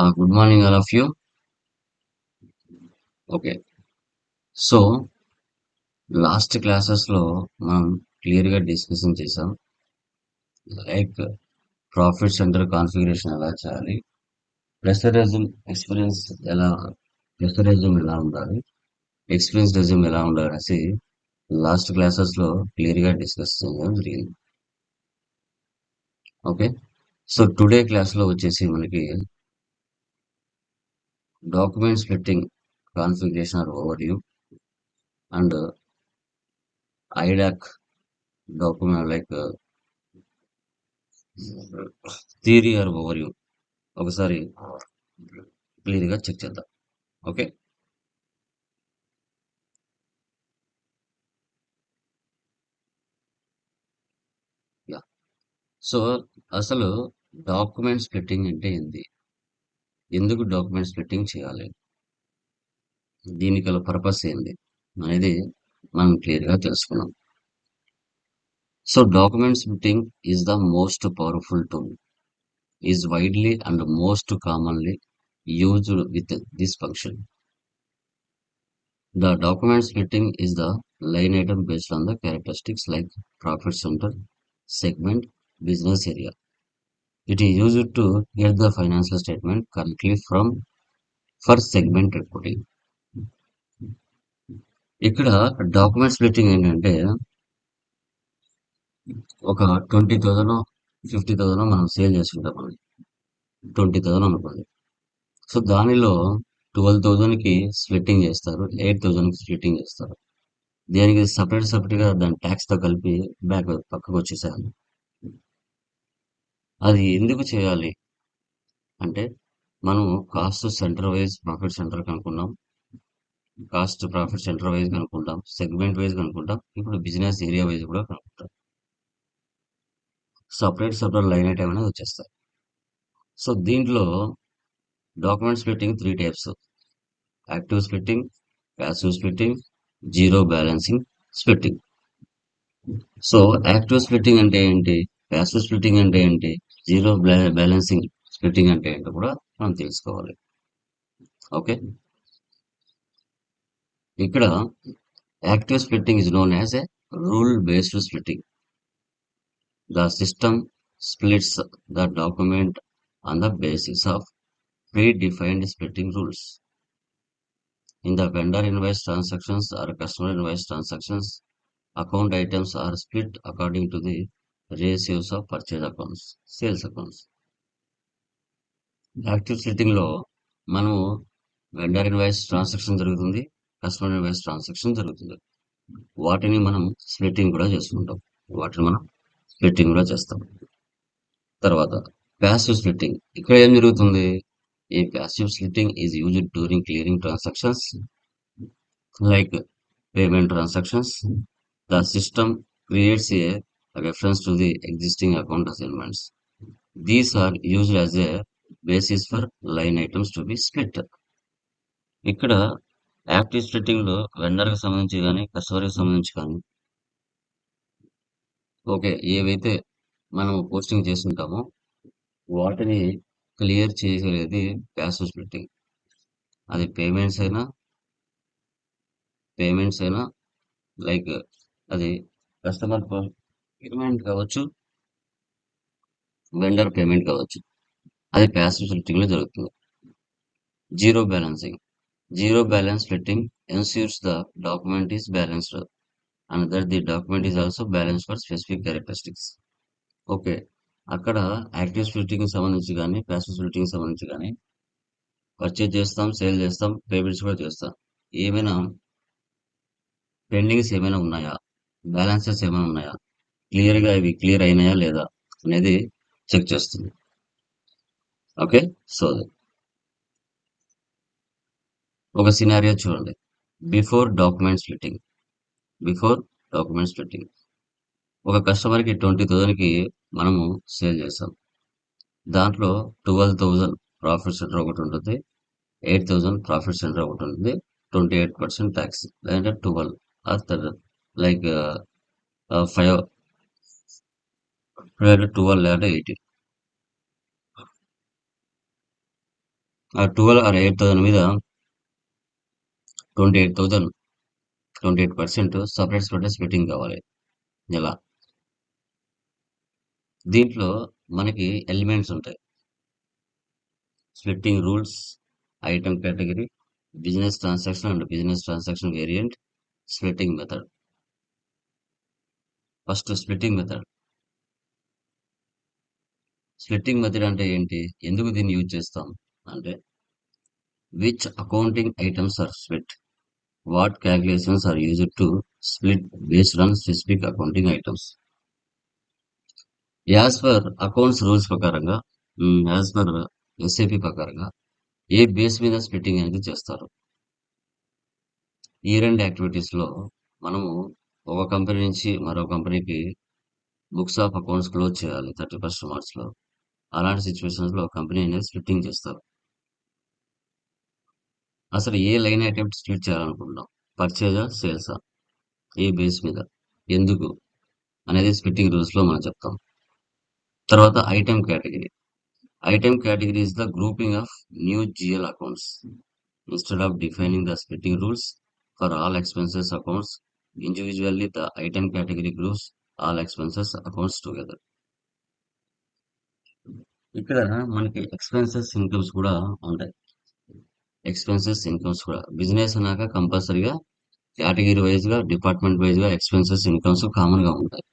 Good good morning, all of you. Okay so last క్లాసెస్లో మనం క్లియర్గా డిస్కషన్ చేసాం. లైక్ ప్రాఫిట్ సెంటర్ కాన్ఫిగరేషన్ ఎలా చేయాలి? ప్రెషరిజం ఎక్స్పీరియన్స్ ఎలా ప్రెషరిజం ఎలా ఉండాలి? ఎక్స్పీరియన్స్ రిజం ఎలా ఉండాలి అనేసి లాస్ట్ క్లాసెస్లో క్లియర్గా డిస్కస్ చేయడం జరిగింది. ఓకే సో టుడే క్లాస్లో వచ్చేసి మనకి document splitting configuration or overview. And IDoc document like uh, theory or overview. ఒకసారి క్లియర్గా చెక్ చేద్దాం. ఓకే? సో అసలు డాక్యుమెంట్ స్ప్లిట్టింగ్ అంటే ఏంటి ఎందుకు డాక్యుమెంట్స్ ఫిట్టింగ్ చేయాలి? దీని గల పర్పస్ ఏంది అనేది మనం క్లియర్గా తెలుసుకున్నాం. So documents fitting is the most powerful tool. Is widely and most commonly used with this function. The documents fitting is the line item based on the characteristics like profit centre segment business area. It is used to get the financial statement correctly from for segment reporting. ఇక్కడ document splitting ఏంటంటే ఒక twenty thousand fifty thousand మనం sale చేసుకుంటాం twenty thousand అనుకోండి. So దానిలో twelve థౌజండ్కి splitting చేస్తారు eight థౌజండ్కి స్ప్లిట్టింగ్ చేస్తారు. దేనికి సపరేట్ సపరేట్గా దాని ట్యాక్స్తో కలిపి బ్యాక్ పక్కకు వచ్చేసేయాలి. అది ఎందుకు చేయాలి? అంటే మనం cost centre wise profit centre కనుక్కున్నాం cost profit centre wise కనుక్కుంటాం సెగ్మెంట్ వైజ్ కనుక్కుంటాం ఇప్పుడు బిజినెస్ ఏరియా వైజ్ కూడా కనుక్కుంటాం సపరేట్ సపరేట్ లైన్ ఐటమ్ అనేది వచ్చేస్తాయి. సో దీంట్లో document splitting three types active splitting passive splitting zero balancing splitting so active splitting అంటే ఏంటి? ప్యాసివ్ స్ప్లిట్టింగ్ అంటే ఏంటి? జీరో బ్యాలెన్సింగ్ స్ప్లిటింగ్ అంటే ఏంటో కూడా మనం తెలుసుకోవాలి. ఓకే? ఇక్కడ active splitting is known as a rule based splitting. The system splits the document on the basis of predefined splitting rules. In the vendor invoice transactions or customer invoice transactions account items are split according to the receives of purchase accounts sales accounts. Active స్ప్లిట్టింగ్లో మనము vendor invoice transaction జరుగుతుంది customer invoice transaction జరుగుతుంది. వాటిని మనం splitting కూడా చేసుకుంటాం. వాటిని మనం splitting కూడా చేస్తాం. తర్వాత ప్యాసివ్ స్ప్లిట్టింగ్ ఇక్కడ ఏం జరుగుతుంది? ఈ passive splitting is use during clearing transactions like payment transactions the system creates a reference to the existing account assignments. These are used as a basis for line items to be split. ఇక్కడ active స్ప్లిట్టింగ్లో లో కి సంబంధించి కానీ కస్టమర్కి సంబంధించి కానీ okay ఏవైతే మనం పోస్టింగ్ చేస్తుంటామో వాటిని క్లియర్ చేయగలిగేది ప్యాసివ్ స్ప్లిట్టింగ్ అది పేమెంట్స్ అయినా పేమెంట్స్ అయినా లైక్ అది కస్టమర్ పేమెంట్ కావచ్చు. వెండర్ పేమెంట్ కావచ్చు. అది ప్యాసివ్ స్ప్లిట్టింగ్లో జరుగుతుంది. Zero balancing zero balance splitting ensures the document is balanced and the document is also balance for specific characteristics okay అక్కడ యాక్టివ్ స్ప్లిట్టింగ్ సంబంధించి కానీ ప్యాసివ్ స్ప్లిట్టింగ్ సంబంధించి కానీ పర్చేజ్ చేస్తాం సేల్ చేస్తాం పేమెంట్స్ కూడా చేస్తాం. ఏమైనా పెండింగ్స్ ఏమైనా ఉన్నాయా? బ్యాలెన్సెస్ ఏమైనా ఉన్నాయా? క్లియర్గా ఇవి క్లియర్ అయినాయా లేదా అనేది చెక్ చేస్తుంది. ఓకే? సో ఒక సినారియో చూడండి. Before document splitting before document splitting ఒక కస్టమర్కి ట్వంటీ థౌజండ్కి మనము సేల్ చేస్తాం. దాంట్లో ట్వెల్వ్ థౌజండ్ ప్రాఫిట్ సెంటర్ ఒకటి ఉంటుంది. ఎయిట్ థౌజండ్ ప్రాఫిట్ సెంటర్ ఒకటి ఉంటుంది. Twenty eight percent tax. లేదంటే ట్వెల్వ్ లైక్ ఫైవ్ ట్వెల్వ్ లేదంటే ఎయిటీన్ ఆ ట్వెల్వ్ ఆర్ ఎయిట్ థౌసండ్ మీద twenty eight thousand twenty eight percent separate separate splitting కావాలి. ఎలా దీంట్లో మనకి ఎలిమెంట్స్ ఉంటాయి. Splitting rules item category business transaction and business transaction variant splitting method. First splitting method. Splitting method అంటే ఏంటి? ఎందుకు దీన్ని యూజ్ చేస్తాం? అంటే which accounting items are split what calculations are used to split based on specific accounting items as per accounts rules ప్రకారంగా as per SAP ప్రకారంగా a base మీద splitting అనేది చేస్తారు? ఈ రెండు యాక్టివిటీస్లో మనము ఒక కంపెనీ నుంచి మరో కంపెనీకి బుక్స్ ఆఫ్ అకౌంట్స్ క్లోజ్ చేయాలి థర్టీ ఫస్ట్ మార్చ్లో అలాంటి సిచ్యువేషన్స్లో కంపెనీ అనేది స్ప్లిట్టింగ్ చేస్తారు. అసలు ఏ లైన్ ఐటెం స్ప్లిట్ చేయాలనుకుంటున్నాం? పర్చేజా సేల్సా ఏ బేస్ మీద? ఎందుకు? అనేది స్ప్లిట్టింగ్ రూల్స్లో మనం చెప్తాం. తర్వాత item category item category is the grouping of new GL accounts instead of defining the splitting rules for all expenses accounts individually the item category groups all expenses accounts together ఇక్కడ మనకి expenses incomes కూడా ఉంటాయి. Expenses incomes కూడా. Business అన్నాక కంపల్సరీగా category వైజ్గా department వైజ్గా expenses incomes కామన్గా ఉంటాయి.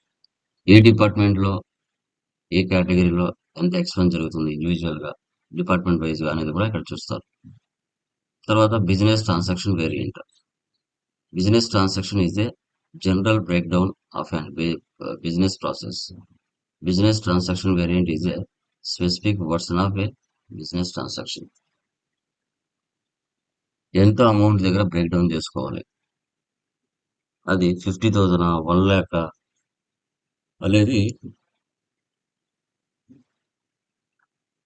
ఏ డిపార్ట్మెంట్లో ఏ కేటగిరీలో ఎంత ఎక్స్పెన్స్ జరుగుతుంది ఇండివిజువల్గా డిపార్ట్మెంట్ వైజ్గా అనేది కూడా ఇక్కడ చూస్తారు. తర్వాత business transaction variant business transaction is a general break down of and business process business transaction variant is a specific version of a business transaction. ఎంత అమౌంట్ దగ్గర బ్రేక్ డౌన్ చేసుకోవాలి? అది ఫిఫ్టీ థౌజండ్ వన్ ల్యాక్ అనేది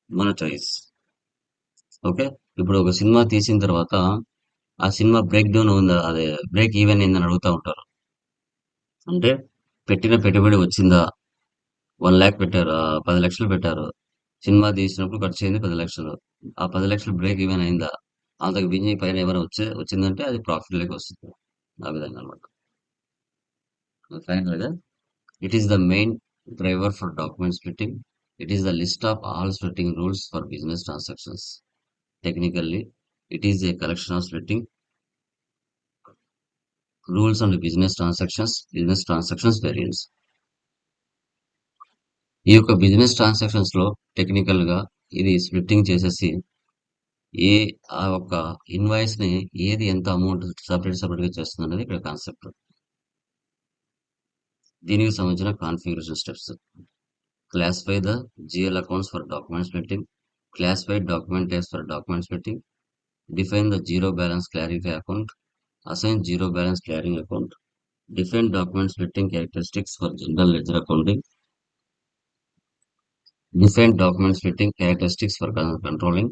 మన choice. Okay? ఇప్పుడు ఒక cinema తీసిన తర్వాత ఆ సినిమా బ్రేక్ డౌన్ ఉందా? అదే బ్రేక్ ఈవెన్ ఏందని అడుగుతూ ఉంటారు. అంటే పెట్టిన పెట్టుబడి వచ్చిందా? వన్ ల్యాక్ పెట్టారు? పది లక్షలు పెట్టారు? సినిమా తీసినప్పుడు ఖర్చు అయింది పది లక్షలు. ఆ పది లక్షలు బ్రేక్ ఈవెన్ అయిందా? అంతకు మించి పైన ఏమైనా వచ్చే వచ్చిందంటే అది ప్రాఫిట్ లెక్క వస్తుంది. ఆ విధంగా అనమాట ఫైనల్గా it is the main driver for document splitting it is the list of all splitting rules for business transactions technically it is a collection of splitting rules and business transactions business transactions variants ఈ యొక్క business ట్రాన్సాక్షన్స్లో టెక్నికల్గా ఇది splitting చేసేసి ఏ ఆ యొక్క ఇన్వాయిస్ని ఏది ఎంత amount separate సపరేట్గా చేస్తుంది అనేది ఇక్కడ కాన్సెప్ట్ దీనికి సంబంధించిన configuration steps classify the GL accounts for document splitting classified document types for document splitting define the zero balance clarify account assign zero balance clearing account define document splitting characteristics for general ledger accounting define document splitting characteristics for controlling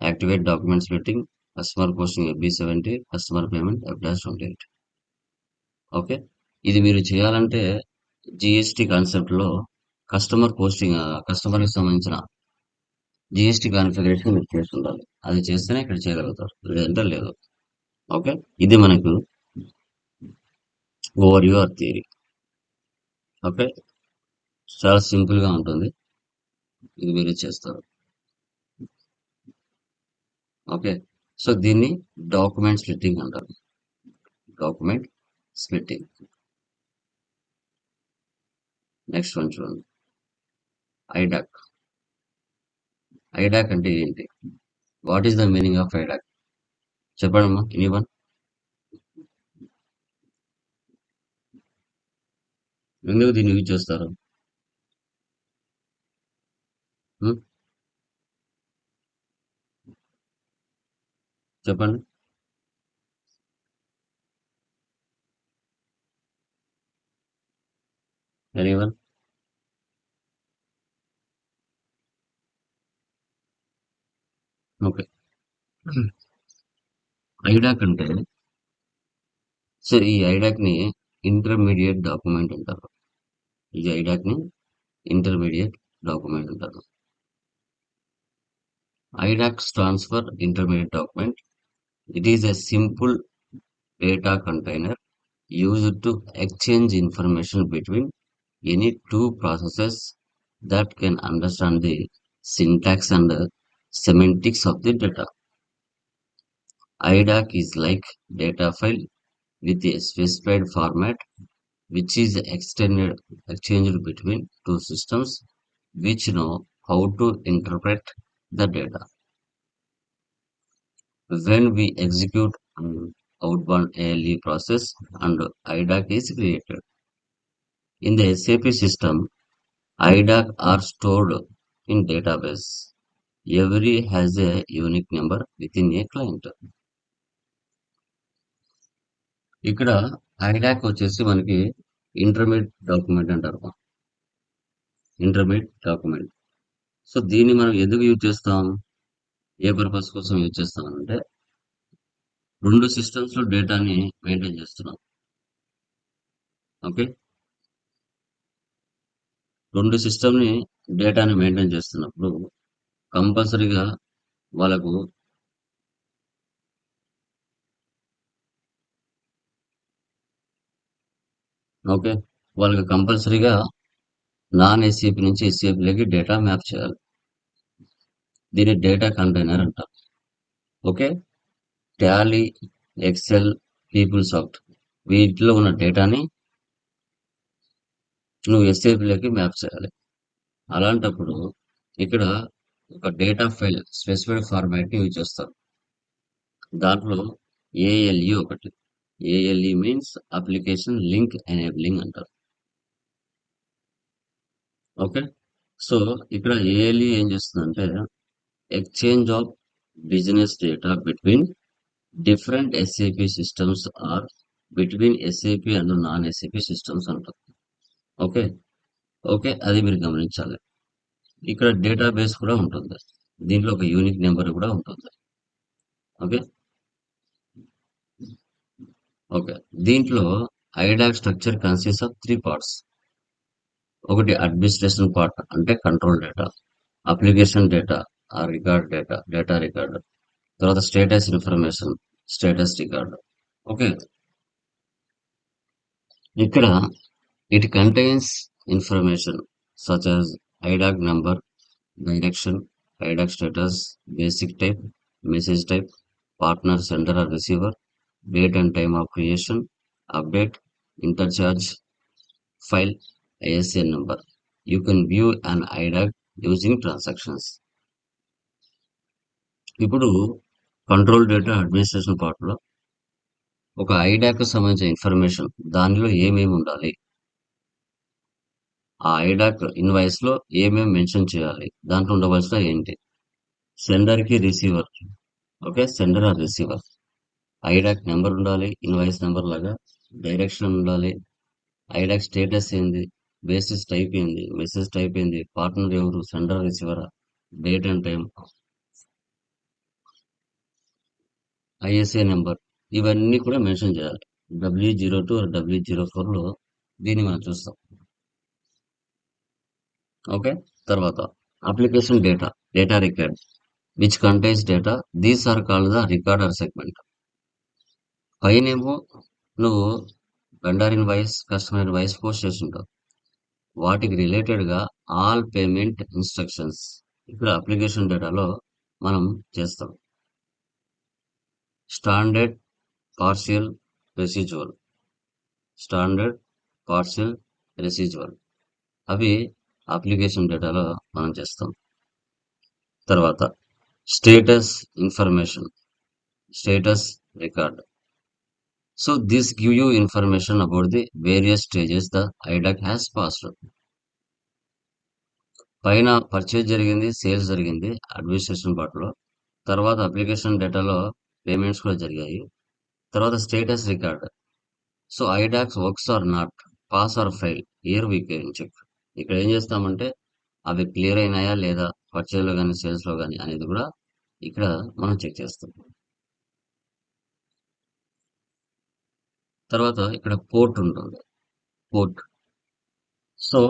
activate document splitting customer posting FB seventy customer payment F dash twenty eight okay ఇది మీరు చేయాలంటే GST కాన్సెప్ట్లో customer posting కస్టమర్కి సంబంధించిన GST configuration మీరు చేసి ఉండాలి అది చేస్తేనే ఇక్కడ చేయగలుగుతారు. లేదంటే లేదు. ఓకే ఇది మనకు overview or theory okay చాలా సింపుల్గా ఉంటుంది. ఇది మీరు చేస్తారు ఓకే. సో దీన్ని డాక్యుమెంట్ స్ప్లిట్టింగ్ అంటారు. Document splitting. నెక్స్ట్ వన్ చూడండి. ఐడాక్. ఐడాక్ అంటే ఏంటి? What is the meaning of IDoc? చెప్పండి అమ్మా ఎనీవన్ ఎందుకు దీన్ని యూజ్ చేస్తారు? చెప్పండి. ఎనీవన్ ఓకే ఐడాక్ అంటే సో ఈ ఐడాక్ని ఇంటర్మీడియట్ డాక్యుమెంట్ అంటారు. ఈ ఐడాక్ని ఇంటర్మీడియట్ డాక్యుమెంట్ అంటారు. IDAC stands for Intermediate Document. It is a simple data container used to exchange information between any two processes that can understand the syntax and the semantics of the data. IDAC is like data file with a specified format which is extended exchanged between two systems which know how to interpret the data. When we execute an outbound ALE process and IDAC is created. In the SAP system, IDAC are stored in database. Every has a unique number within a client. ఇక్కడ IDoc వచ్చేసి మనకి intermediate document అంటారు intermediate document so దీన్ని మనం ఎందుకు use చేస్తాం? ఏ purpose కోసం use చేస్తాం అంటే రెండు సిస్టమ్స్లో డేటాని మెయింటైన్ చేస్తున్నాం. ఓకే? రెండు సిస్టమ్ని డేటాని మెయింటైన్ చేస్తున్నప్పుడు కంపల్సరీగా వాళ్ళకు ఓకే? వాళ్ళకి కంపల్సరీగా నాన్ ఎస్సీపీ నుంచి ఎస్సీపీలోకి డేటా మ్యాప్ చేయాలి. దీన్ని డేటా కంటైనర్ అంటారు ఓకే? Tally Excel PeopleSoft. వీటిలో ఉన్న డేటాని నువ్వు ఎస్ఏపీలోకి మ్యాప్ చేయాలి. అలాంటప్పుడు ఇక్కడ ఒక డేటా ఫైల్ స్పెసిఫైడ్ ఫార్మాట్ని యూజ్ చేస్తారు దాంట్లో ఏఎల్ఈ ఒకటి. ALE means application link enabling అంటారు. ఓకే? సో ఇక్కడ ఏఎల్ఈ ఏం చేస్తుందంటే exchange of business data between different SAP systems or between SAP and non SAP systems అంటారు ఓకే? ఓకే అది మీరు గమనించాలి. ఇక్కడ డేటాబేస్ కూడా ఉంటుంది. దీంట్లో ఒక యూనిక్ నెంబర్ కూడా ఉంటుంది. ఓకే? ఓకే. దీంట్లో IDoc structure consist of three parts ఒకటి అడ్మినిస్ట్రేషన్ పార్ట్ అంటే కంట్రోల్ డేటా అప్లికేషన్ డేటా ఆ రికార్డ్ డేటా డేటా రికార్డు తర్వాత status information status record okay ఇక్కడ it contains information such IDoc number direction IDoc status basic type message type partner centre or receiver date and time of creation update interchange file ISN number. You can view an IDAC using transactions. ఇప్పుడు control data administration పార్ట్లో ఒక IDoc సంబంధించిన information దానిలో ఏమేమి ఉండాలి? ఆ IDoc ఇన్వాయిస్లో ఏమేమి mention చేయాలి? దాంట్లో ఉండవలసిన ఏంటి? సెండర్కి receiver okay sender or receiver IDoc number ఉండాలి ఇన్వాయిస్ నెంబర్ లాగా డైరెక్షన్ ఉండాలి. ఐడాక్ స్టేటస్ ఏంది? బేసిస్ అయిపోయింది ఏంది? మెసేజ్ టైప్ పార్ట్నర్ ఎవరు? Sender receiver date and time ISA number ఇవన్నీ కూడా మెన్షన్ చేయాలి. W zero two W zero ఫోర్లో దీన్ని మనం చూస్తాం. ఓకే తర్వాత application data data record which contains data these are called the recorder segment పైనేమో నువ్వు vendor invoice customer invoice wise post చేస్తుంటావు. వాటికి రిలేటెడ్గా ఆల్ పేమెంట్ ఇన్స్ట్రక్షన్స్. ఇక్కడ అప్లికేషన్ డేటాలో మనం చేస్తాం. Standard partial residual standard partial residual అవి అప్లికేషన్ డేటాలో మనం చేస్తాం. తర్వాత status information. Status record. So this give you information about the various stages the IDoc has passed పైన పర్చేజ్ జరిగింది సేల్స్ జరిగింది అడ్మినిస్ట్రేషన్ పార్ట్లో తర్వాత అప్లికేషన్ డేటాలో పేమెంట్స్ కూడా జరిగాయి. తర్వాత status record so IDocs works or not pass or fail here we can check ఇక్కడ ఏం చేస్తామంటే అవి క్లియర్ అయినాయా లేదా పర్చేజ్లో కానీ సేల్స్లో కానీ అనేది కూడా ఇక్కడ మనం చెక్ చేస్తాం. తర్వాత ఇక్కడ పోర్ట్ ఉంటుంది. Port so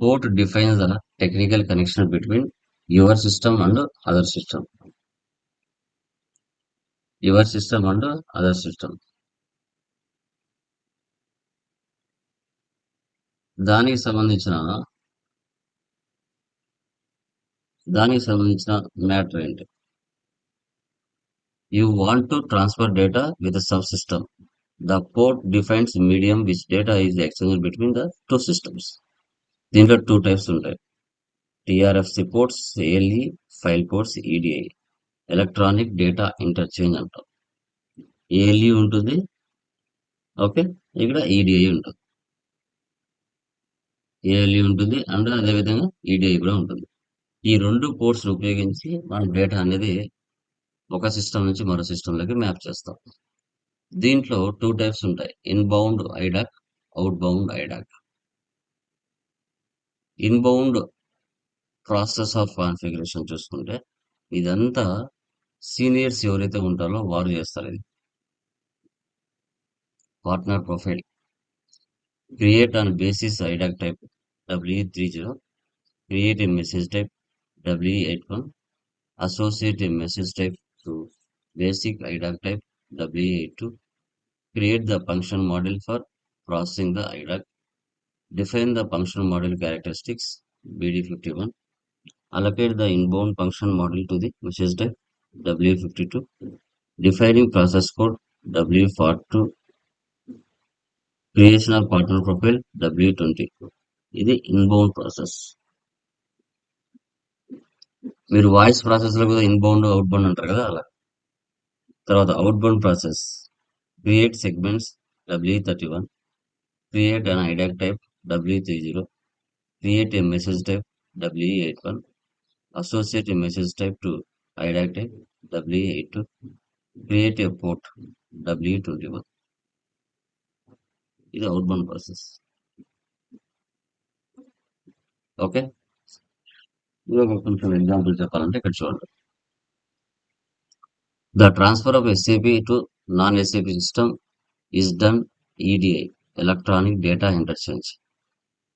port defines the technical connection between your system and other system your system and other system దానికి సంబంధించిన దానికి సంబంధించిన మ్యాటర్ ఏంటి? You want to transfer data with sub system the port defines medium which data is exchange between the two systems దీంట్లో two types ఉంటాయి. TRFC ports ALE file ports EDI electronic data interchange అంటాం. ALE ఉంటుంది. Okay ఇక్కడ EDI ఉంటుంది. ALE ఉంటుంది and అదేవిధంగా EDI కూడా ఉంటుంది. ఈ రెండు పోర్ట్స్ ఉపయోగించి మనం డేటా అనేది ఒక సిస్టమ్ నుంచి మరో సిస్టంలోకి మ్యాప్ చేస్తాం. దీంట్లో టూ టైప్స్ ఉంటాయి. Inbound IDoc outbound IDoc. Inbound process of configuration చూసుకుంటే ఇదంతా సీనియర్స్ ఎవరైతే ఉంటారో వారు చేస్తారు ఇది. Partner profile. Create on basis IDoc type W three zero. Create a message type W eight one. Associate a message type to basic IDoc type W eight two. Create the function model for processing the IDAC, define the function model characteristics BD51, allocate the inbound function model to the message type W52, defining process code W42, creation of partner profile W20. ఇది inbound process మీరు voice ప్రాసెస్లో కూడా inbound outbound అంటారు కదా అలా తర్వాత outbound process create segments W31, create an IDAC type W30, create a message type W81, associate a message type to IDAC type W82, create a port W21. ఇది outbound process okay ఇది ఒక కొంచెం example చెప్పాలంటే ఇక్కడ చూడండి the transfer of SAP to non SAP system is done EDI electronic data interchange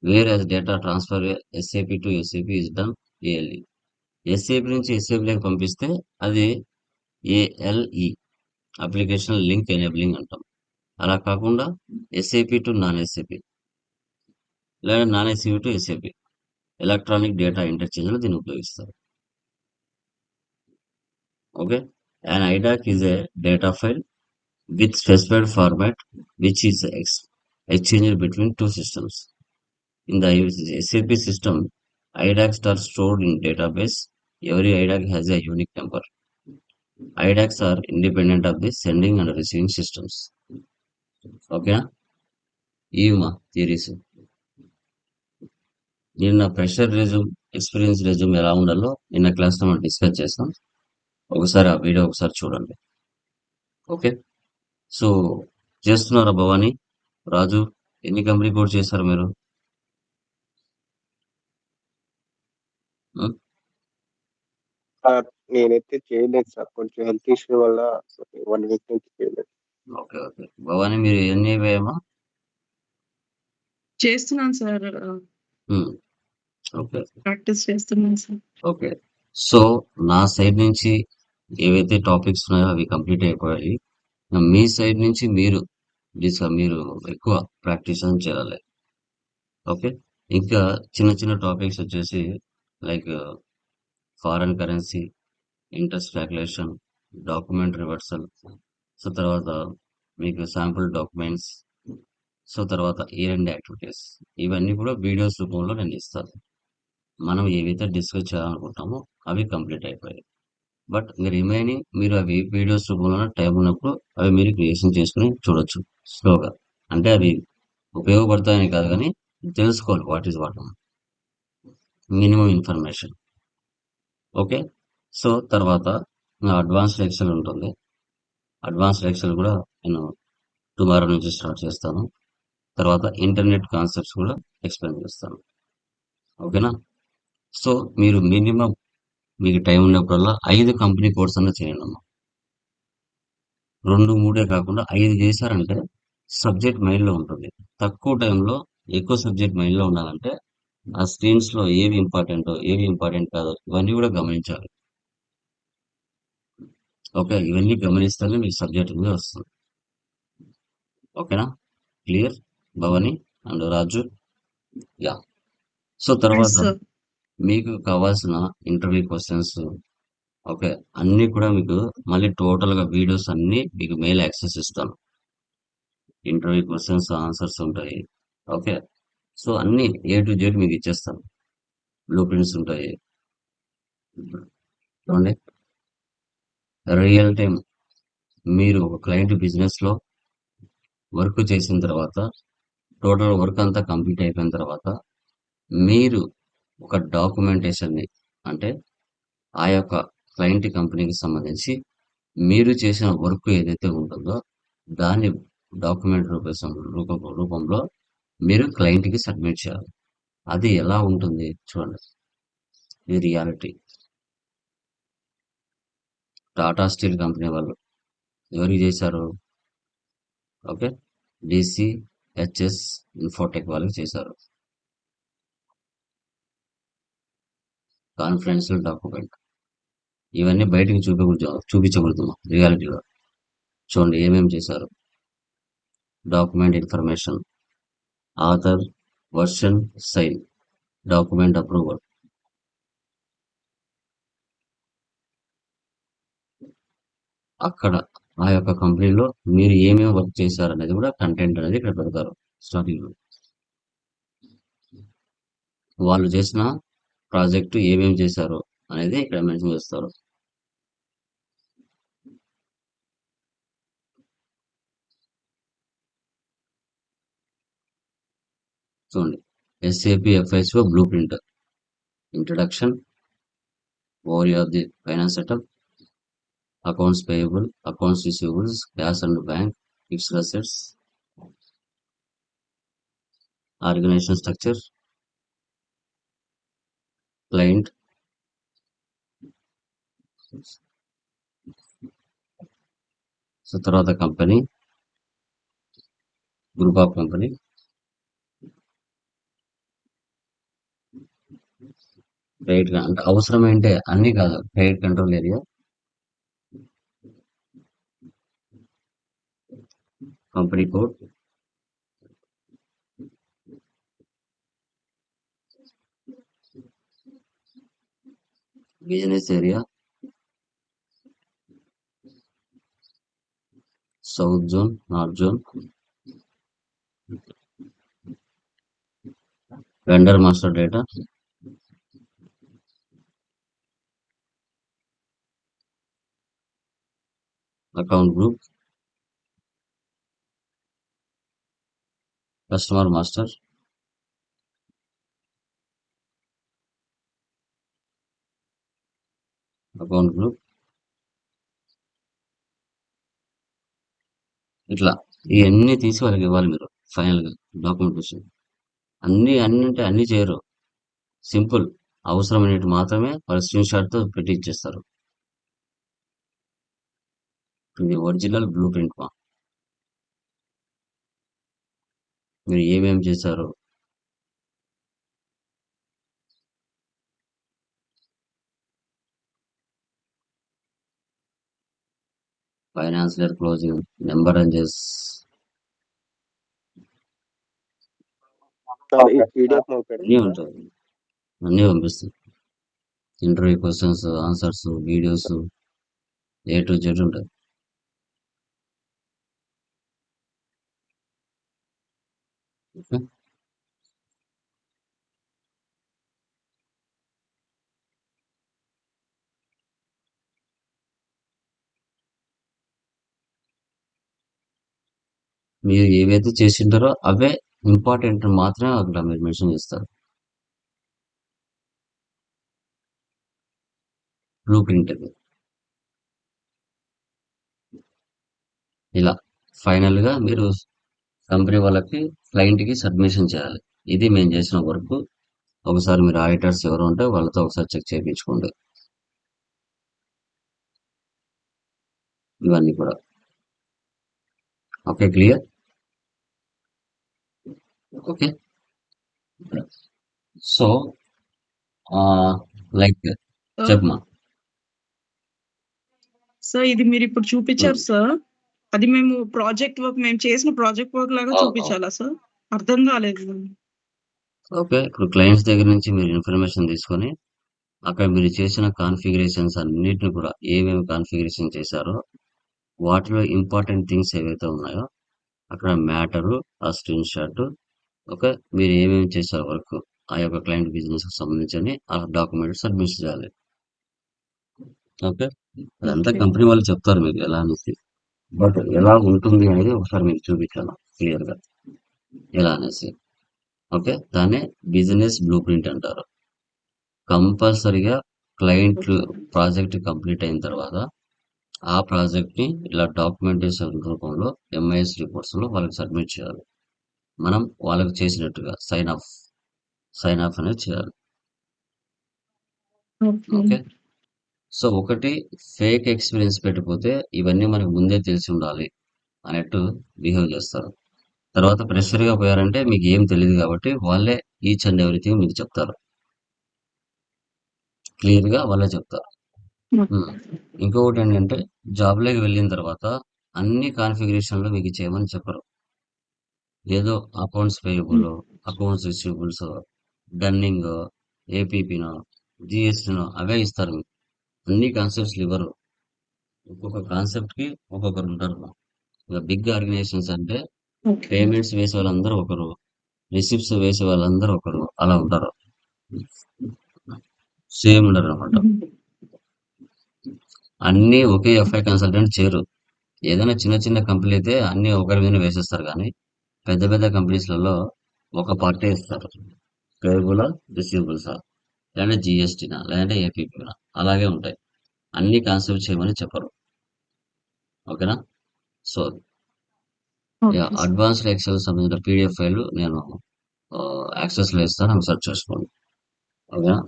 whereas data transfer SAP to SAP is done ALE. SAP నుంచి ఎస్ఏపిలోకి పంపిస్తే అది ఏఎల్ఈ అప్లికేషన్ లింక్ ఎనేబులింగ్ అంటాం. అలా కాకుండా ఎస్ఏపి టు నాన్ ఎస్ఏపి లేదా non SAP to SAP electronic data ఇంటర్చేంజ్లో దీన్ని ఉపయోగిస్తారు. Okay? An IDoc is a data file with specified format which is ex- exchanged between two systems. In the SAP system, IDACs are stored in database. Every IDAC has a unique number. IDACs are independent of the sending and receiving systems. ఓకేనా ఇవి theories నిన్న fresher resume experience resume ఎలా ఉండాలో నిన్న క్లాస్లో మనం discuss చేస్తాం ఒకసారి ఆ వీడియో ఒకసారి చూడండి ఓకే సో చేస్తున్నారా భవానీ? రాజు ఎన్ని కంపెనీ కోడ్ చేశారు మీరు? సార్ నేనైతే చేయలేదు సార్. కొంచెం హెల్త్ ఇష్యూ వల్ల వన్ వీక్ నుంచి చేయలేదు. Okay okay. భవానీ మీరు ఎన్ని వేయమా చేస్తున్నాను సార్. ఓకే. ప్రాక్టీస్ చేస్తున్నాను సార్. ఓకే. సో నా సైడ్ నుంచి ఏవైతే టాపిక్స్ ఉన్నాయో అవి కంప్లీట్ అయిపోయాయి. మీ సైడ్ నుంచి మీరు డిస్ మీరు ఎక్కువ ప్రాక్టీస్ అని చేయాలి. ఓకే? ఇంకా చిన్న చిన్న టాపిక్స్ వచ్చేసి like foreign currency interest calculation document reversal so తర్వాత మీకు శాంపుల్ డాక్యుమెంట్స్ సో తర్వాత ఈ అండ్ యాక్టివిటీస్ ఇవన్నీ కూడా వీడియోస్ రూపంలో నేను ఇస్తాను. మనం ఏవైతే డిస్కస్ చేయాలనుకుంటామో అవి కంప్లీట్ అయిపోయాయి. బట్ మీరు రిమైనింగ్ మీరు అవి వీడియోస్ రూపంలో టైం ఉన్నప్పుడు అవి మీరు క్రియేషన్ చేసుకుని చూడొచ్చు స్లోగా. అంటే అవి ఉపయోగపడతాయని కాదు కానీ తెలుసుకోవాలి what is what minimum information okay so తర్వాత అడ్వాన్స్డ్ ఎక్సెల్ ఉంటుంది. అడ్వాన్స్డ్ ఎక్సెల్ కూడా నేను టుమారో నుంచి స్టార్ట్ చేస్తాను. తర్వాత ఇంటర్నెట్ కాన్సెప్ట్స్ కూడా ఎక్స్ప్లెయిన్ చేస్తాను. ఓకేనా సో మీరు మినిమం మీకు టైం ఉన్నప్పుడల్లా ఐదు కంపెనీ కోర్స్ అన్న చేయండి అమ్మా. రెండు మూడే కాకుండా ఐదు చేశారంటే సబ్జెక్ట్ మైండ్లో ఉంటుంది. తక్కువ టైంలో ఎక్కువ సబ్జెక్ట్ మైండ్లో ఉండాలంటే ఆ స్క్రీన్స్లో ఏవి ఇంపార్టెంట్ ఏవి ఇంపార్టెంట్ కాదు ఇవన్నీ కూడా గమనించాలి. ఓకే ఇవన్నీ గమనిస్తేనే మీకు సబ్జెక్ట్ మీద వస్తుంది. ఓకేనా? Clear? Bhavani and Raju? Yeah. So తర్వాత మీకు కావాల్సిన ఇంటర్వ్యూ క్వశ్చన్స్ ఓకే అన్ని కూడా మీకు మళ్ళీ టోటల్గా వీడియోస్ అన్ని మీకు మెయిల్ యాక్సెస్ ఇస్తాను. ఇంటర్వ్యూ క్వశ్చన్స్ ఆన్సర్స్ ఉంటాయి ఓకే సో అన్నీ ఏ టు జెడ్ మీకు ఇచ్చేస్తాను. బ్లూ ప్రింట్స్ ఉంటాయి. చూడండి. రియల్ టైం మీరు ఒక క్లయింట్ బిజినెస్లో వర్క్ చేసిన తర్వాత టోటల్ వర్క్ అంతా కంప్లీట్ అయిపోయిన తర్వాత మీరు ఒక డాక్యుమెంటేషన్ని అంటే ఆ యొక్క క్లయింట్ కంపెనీకి సంబంధించి మీరు చేసిన వర్క్ ఏదైతే ఉంటుందో దాన్ని డాక్యుమెంట్ రూపం రూపం రూపంలో మీరు క్లయింట్కి సబ్మిట్ చేయాలి. అది ఎలా ఉంటుంది చూడండి. ఇది రియాలిటీ. టాటా స్టీల్ కంపెనీ వాళ్ళు ఎవరికి చేశారు? ఓకే. డిసి హెచ్ఎస్ ఇన్ఫోటెక్ వాళ్ళకి చేశారు. కాన్ఫిడెన్షియల్ డాక్యుమెంట్ ఇవన్నీ బయటికి చూపించ చూపించబడుతున్నాం రియాలిటీలో. చూడండి ఏమేమి చేశారు. Document information. Author version sign. Document approval. అక్కడ ఆ యొక్క కంపెనీలో మీరు ఏమేమి వర్క్ చేశారు అనేది కూడా కంటెంట్ అనేది ఇక్కడ పెడతారు స్టార్టింగ్లో. వాళ్ళు చేసిన ప్రాజెక్టు ఏమేమి చేశారు అనేది ఇక్కడ మెన్షన్ చేస్తారు. చూడండి. SAP FICO blueprint introduction over of the finance setup accounts payable accounts receivables cash and bank fixed assets organisation structure client. So తర్వాత company. Group of company. Credit అంటే అవసరమైంటే అన్ని కాదు. Credit control area company code business area south zone north zone vendor master data account group customer master account group. ఇట్లా ఇవన్నీ తీసి వాళ్ళకి ఇవ్వాలి మీరు ఫైనల్గా డాక్యుమెంటేషన్. అన్ని అన్ని అంటే అన్ని చేయరు. సింపుల్. అవసరమైనట్టు మాత్రమే వాళ్ళు స్క్రీన్ షాట్తో పెట్టి ఇచ్చేస్తారు. ఇది ఒరిజినల్ బ్లూ ప్రింట్ మా. మీరు ఏమేమి చేశారు? ఫైనాన్షియల్ క్లోజింగ్ నెంబర్ అన్నీ పెడతారా ఉంటాయి. అన్నీ పంపిస్తాయి interview questions answers videos A to Z ఉంటాయి. ఓకే. మీరు ఏవైతే చేసింటారో అవే ఇంపార్టెంట్ మాత్రమే అక్కడ మీరు మెన్షన్ చేస్తారు. బ్లూ ప్రింట్ అది ఇలా ఫైనల్గా మీరు కంపెనీ వాళ్ళకి క్లయింట్కి సబ్మిషన్ చేయాలి. ఇది మేము చేసిన వరకు ఒకసారి మీరు ఆడిటర్స్ ఎవరు ఉంటే వాళ్ళతో ఒకసారి చెక్ చేయించుకోండి. ఇవన్నీ కూడా. Okay clear okay so like sir చెప్పమా sir ఇది మీరు ఇప్పుడు చూపించారు సార్ అది మేము ప్రాజెక్ట్ వర్క్ మేము చేసిన ప్రాజెక్ట్ వర్క్ లాగా అవును. చూపించాలా సార్ అర్థం కాలేదు ఓకే ఇప్పుడు క్లయింట్స్ దగ్గర నుంచి మీరు ఇన్ఫర్మేషన్ తీసుకొని అక్కడ మీరు చేసిన కాన్ఫిగరేషన్స్ అన్నిటిని కూడా ఏమేమి కాన్ఫిగరేషన్ చేశారో వాటిలో ఇంపార్టెంట్ థింగ్స్ ఏవైతే ఉన్నాయో అక్కడ మ్యాటరు ఆ స్క్రీన్ షాట్ ఓకే మీరు ఏమేమి చేశారో వర్క్? ఆ యొక్క క్లయింట్ బిజినెస్కి సంబంధించి ఆ డాక్యుమెంట్ సబ్మిట్ చేయాలి. ఓకే? అదంతా. కంపెనీ వాళ్ళు చెప్తారు మీకు ఎలా అనేసి. బట్ ఎలా ఉంటుంది అనేది ఒకసారి మీకు చూపించాను క్లియర్గా ఎలా అనేసి. ఓకే? దాన్ని బిజినెస్ బ్లూ ప్రింట్ అంటారు. కంపల్సరిగా క్లయింట్ ప్రాజెక్ట్ కంప్లీట్ అయిన తర్వాత ఆ ప్రాజెక్ట్ని ఇలా డాక్యుమెంటేషన్ రూపంలో ఎంఐఎస్ రిపోర్ట్స్లో వాళ్ళకి సబ్మిట్ చేయాలి. మనం వాళ్ళకి చేసినట్టుగా సైన్ ఆఫ్ సైన్ ఆఫ్ అనేది చేయాలి. ఓకే. సో ఒకటి ఫేక్ ఎక్స్పీరియన్స్ పెట్టిపోతే ఇవన్నీ మనకు ముందే తెలిసి ఉండాలి అన్నట్టు బిహేవ్ చేస్తారు. తర్వాత ప్రెషర్గా పోయారంటే మీకు ఏం తెలియదు కాబట్టి వాళ్ళే ఈచ్ అండ్ ఎవ్రీథింగ్ మీకు చెప్తారు. క్లియర్గా వాళ్ళే చెప్తారు. ఇంకొకటి ఏంటంటే జాబ్లోకి వెళ్ళిన తర్వాత అన్ని కాన్ఫిగరేషన్లు మీకు చేయమని చెప్పరు. ఏదో accounts payable accounts receivables dunning ఏపీపీనో జిఎస్టీనో అవే ఇస్తారు. మీకు అన్ని కాన్సెప్ట్స్ ఇవ్వరు. ఒక్కొక్క కాన్సెప్ట్కి ఒక్కొక్కరు ఉంటారు. ఇక బిగ్ ఆర్గనైజేషన్స్ అంటే పేమెంట్స్ వేసే వాళ్ళందరూ ఒకరు రిసిప్ట్స్ వేసే వాళ్ళందరూ ఒకరు అలా ఉంటారు. సేమ్ ఉండరు అనమాట అన్ని ఒకే ఎఫ్ఐ కన్సల్టెంట్ చేరు. ఏదైనా చిన్న చిన్న కంపెనీ అయితే అన్ని ఒకరి మీద వేసేస్తారు కానీ పెద్ద పెద్ద కంపెనీస్లలో ఒక పార్టీ ఇస్తారు. పేబుల్ రిసీవబుల్సా లేదంటే జిఎస్టీనా లేదంటే ఏపీపీనా అలాగే ఉంటాయి. అన్ని కాన్సెప్ట్ చేయమని చెప్పరు. ఓకేనా? సో అడ్వాన్స్డ్ ఎక్సెల్ సంబంధించిన పీడిఎఫ్ ఫైల్ నేను యాక్సెస్లో ఇస్తాను. సెర్చ్ చేసుకోండి. ఓకేనా?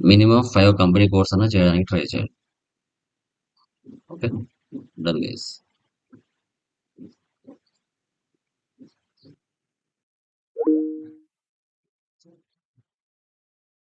మినిమం ఫైవ్ కంపెనీ కోర్స్ అన్న చేయడానికి ట్రై చేయండి. ఓకే? Done guys.